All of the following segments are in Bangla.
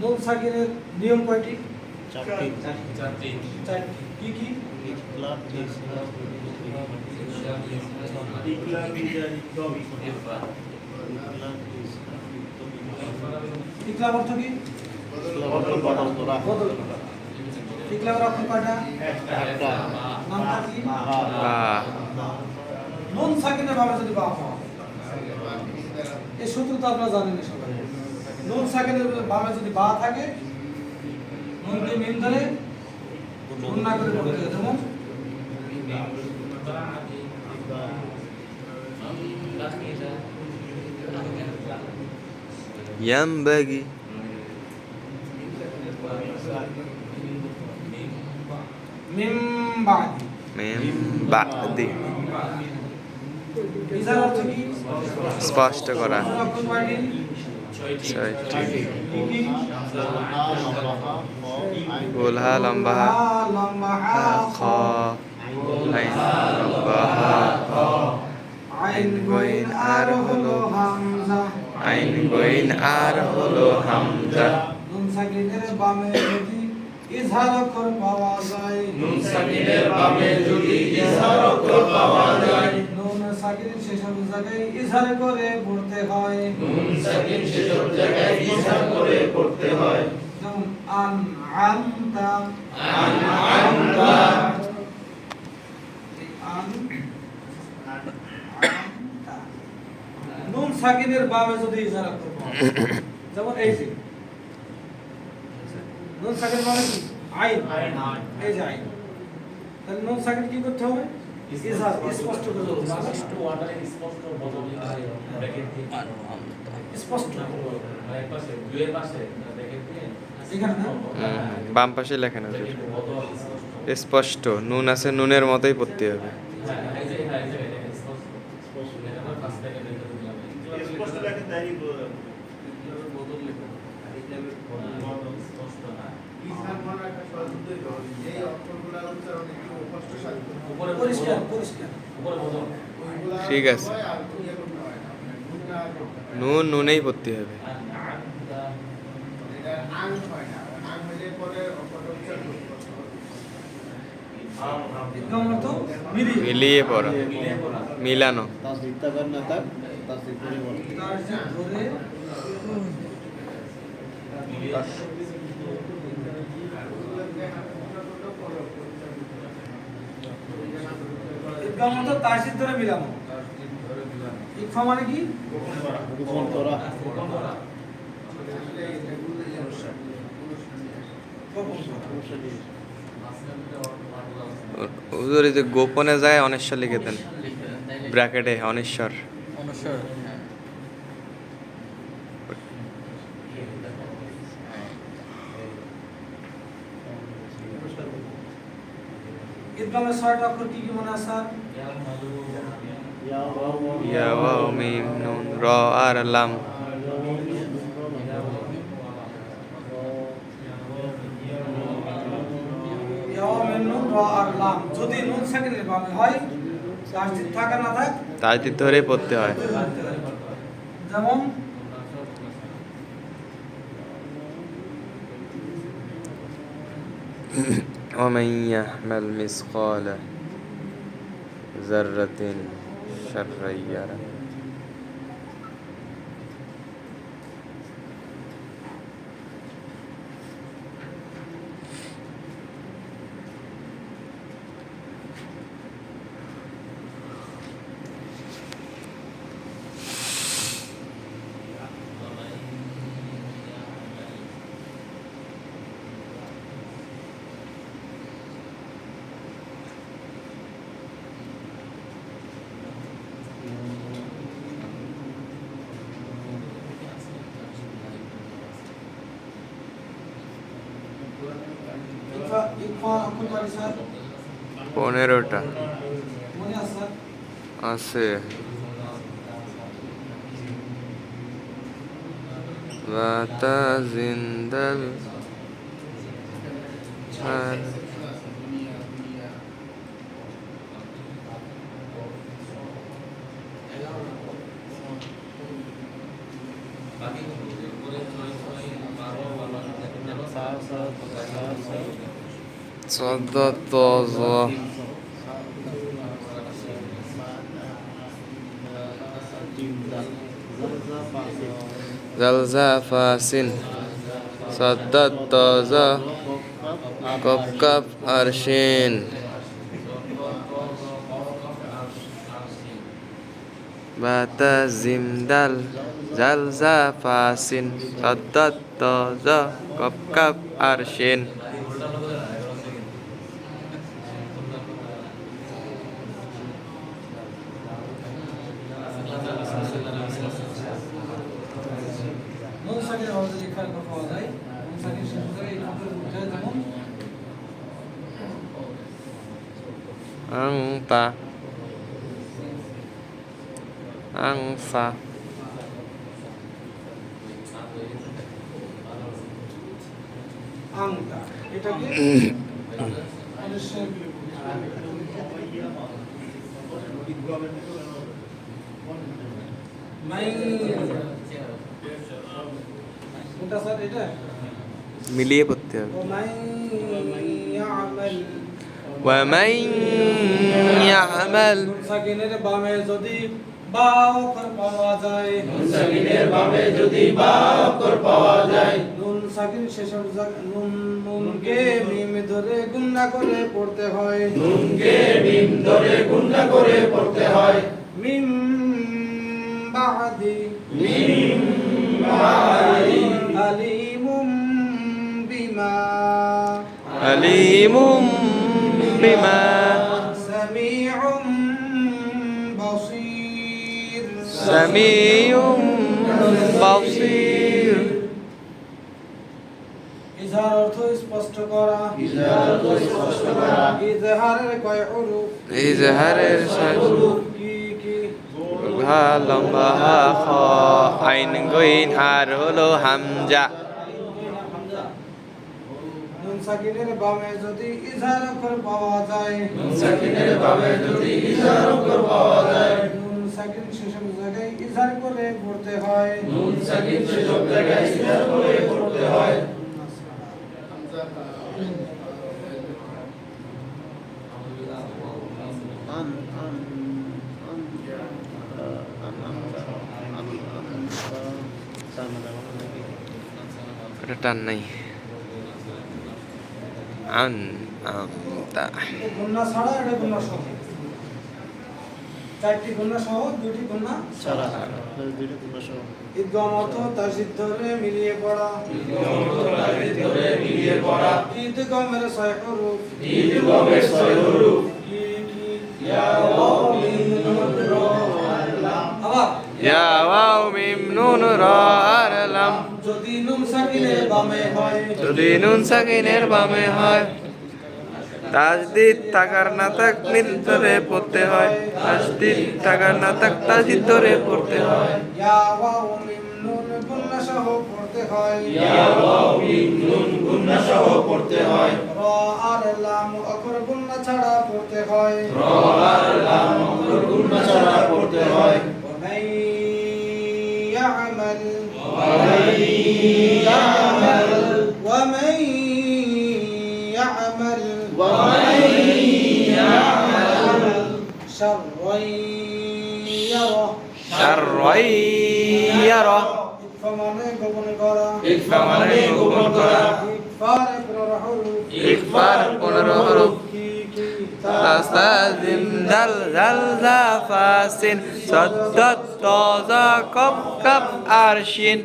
নুন সাকিনের নিয়ম কয়টি? চারটি। চারটি। কি ইকলাম অর্থ ইকলামের অর্থ কয়টা? নামটা নুন সাকিনের ভাবে যদি বা হয়। এই সূত্র তো আপনারা জানেন সবাই। নুন সাকিনের ভাবে যদি বা থাকে নুন দিয়ে মিম ধরে নুন না করে পড়তে হয় যেমন ينبغي মিম বাদি من بعد ইজার অর্থ কি স্পষ্ট করা অক্ষর কয়টি ছয়টি। গোলহা লম্বা লম্বা খ আইন লম্বা হা আইন গইন আর হলো হামজা। আইন গইন আর হলো হামজা। নুন সাকিনের বামে যদি ইজহার অক্ষর পাওয়া যায়। নুন সাকিনের বামে যদি ইজহার অক্ষর পাওয়া যায়। সাকিন সেসব জায়গায় ইজহার করে পড়তে হয়। নুন সাকিন সেসব জায়গায় ইজহার করে পড়তে হয়। যেমন আন আমতা আন আমতা আন নুন সাকিনের বামে যদি ইজহার যায় যেমন এই যে। নুন সাকিন মানে কি? আইন। এই যে আইন। তাহলে নুন সাকিন কি করতে হবে? স্পষ্ট এক পাশে এখানে না? হুম, বাম পাশে লেখেন হুজুর স্পষ্ট স্পষ্ট নুন আছে নুনের মতোই পড়তে হবে হ্যাঁ এই যে হ্যাঁ এই যে এটা স্পষ্ট স্পষ্ট এটা আমরা ফার্স্ট থেকে দেখে দিলাম স্পষ্ট লেখা তাই বলে বদল লেখা স্পষ্ট না ইসলাম মনে রাখা সহযোগিতা হবে এই অক্ষরগুলোর উচ্চারণ একটু কষ্ট সাধ্য উপরে পরিষ্কার বদল পরিষ্কার উপরে বদল ওইগুলা ঠিক আছে। হয় আর ইয়ে করতে হয় না মানে গুণা করতে হয়। নুন নুনেই পড়তে হবে আনতা এটা আং হয় না আং হইলে পরে অক্ষরটা উচ্চারণ করতে কষ্ট হবে। ইদগাম অর্থ মিলিয়ে পড়া মিলে পড়া। মিলানো। তাকার না মানে যে ধরে মিলানো ইকফা মানে কি গোপন করা গোপন করা। হুজুর এই যে গোপনে যায় অনেশ্বর লিখে দেন। ব্র্যাকেটে অনেশ্বর। ইদগামের ছয়টা অক্ষর কি কি মনে আছে স্যার? ইয়া ওয়াও মিম নুন র আর লাম। যদি নুন সাকিনের বামে হয় তাসদিদ থাকা না থাক তাজদিদ ধরেই পড়তে হয়। যেমন ومن يحمل مثقال ذرة شرا يره. পনেরোটা। আছে। বাতা জিন্দাল ছাড় বাকি উপরে ছয় ছয় বারো বারো صدد زلزا فاسن صدد كف كف أرشين باتا زمدال زلزا فاسن صدد كف كف أرشين নুন একবার পাওয়া যায় এবং সাকিব শেষ এই খবরের পর্যায়ে যেমন মাই নাই কোনটা স্যার এটা মিলিয়ে পড়তে হবে ومن يعمل ومن يعمل নুন সাকিনের বামে যদি বা অক্ষর পাওয়া যায় সাকিনের বামে যদি বা অক্ষর পাওয়া যায় নুন সাকিন শেষের জায়গা- নুন নুনকে মিম ধরে গুণনা করে পড়তে হয় নুনকে মিম ধরে গুণা করে পড়তে হয় মিম বাদি মিম বাদি আলিমুম বিমা عليم بما সামিউম বসির سميع بصير ইজহার অর্থ স্পষ্ট করা ইজহার অর্থ স্পষ্ট করা ইজহারের কয় হরফ ইজহারের সাহুরুফ কি কি হা লম্বা হা খ আইন গইন আর হলো হামজা নুন সাকিনের বামে যদি ইজহার অক্ষর পাওয়া যায়। নুন সাকিনের বামে যদি ইজহার অক্ষর পাওয়া যায়। নুন সাকিন শেষের জায়গায় ইজহার করে পড়তে হয়। নুন সাকিন সেসব জায়গায় ইজহার করে পড়তে হয়। এটা টান নাই। আন আমতা গুণনা ছাড়া এটা গুণনা সহ। চারটি গুণনা সহ দুটি গুণনা ছাড়া। দুইটা তোমরা সহ। ঈদগম অর্থ তাসিদ ধরে মিলিয়ে পড়া। ধরে মিলিয়ে পড়া। ঈদগমের ছয় হরফ। ঈদ গমের ছয় কি ইয়া ওয়াও মিম নুন র। আবার। ইয়া ওয়াও মিম নুন র। যদি নুন সাকিনের বামে হয় তাজদিদ তাকার না তাক নীল ধরে পড়তে হয়। তাজদিদ থাকার না তাক তাজিদ ধরে পড়তে হয়। সহ পড়তে হয়। ইয়া সহ পড়তে হয়। আর লাম অক্ষর ছাড়া পড়তে হয়। পড়তে হয়। يعمل ومن يعمل ومن يعمل شرا يره শাররাই ইয়ারা ইকফামানে গোপন করা ইকফা মানে গোপন করা ইকফার পনেরো হরফ ইকফার পনেরো হরফ দাল জাল জা ফাসিন সাদ্দাত তাজা কপ কপ আরশিন।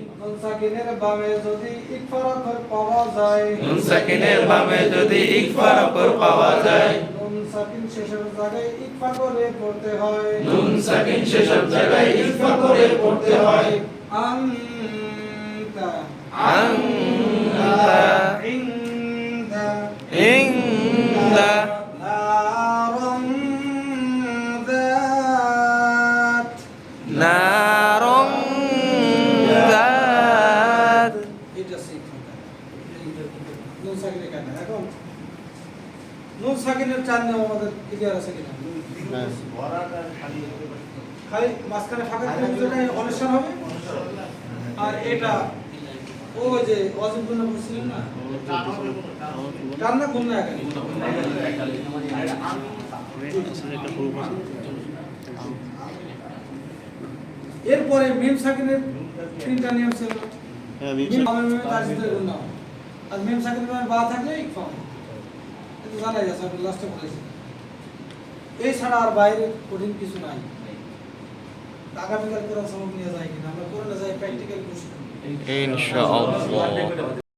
সাকিনের বামে যদি ইকফার অক্ষর পাওয়া যায়। নুন সাকিনের বামে যদি ইকফার অক্ষর পাওয়া যায়। নুন সাকিন শেষের জায়গায় ইকফা করে পড়তে হয়। নুন সাকিন সেসব জায়গায় ইকফা করে পড়তে হয়। আন্তা আনতা চার নিয়ম আমাদের ক্লিয়ার আছে কিনা? খালি মাঝখানে ফাঁকা অনশন হবে? আর এটা ও যে অজিব গুণা বলছিলেন না? না গুণ না এখানে একটা হুরুফ আছে এরপরে মিম সাকিনের তিনটা নিয়ম ছিল। হ্যাঁ মিম সাকিনের বা থাকলে ইকফা জানাই গেছে আমি লাস্টে বলেছি। আর বাইরে কঠিন কিছু নাই। আগামীকাল কোরআন সমাপ্ত নিয়ে যায় কিনা আমরা কোরআনে যাই প্র্যাকটিক্যাল কোর্স ইনশাআল্লাহ।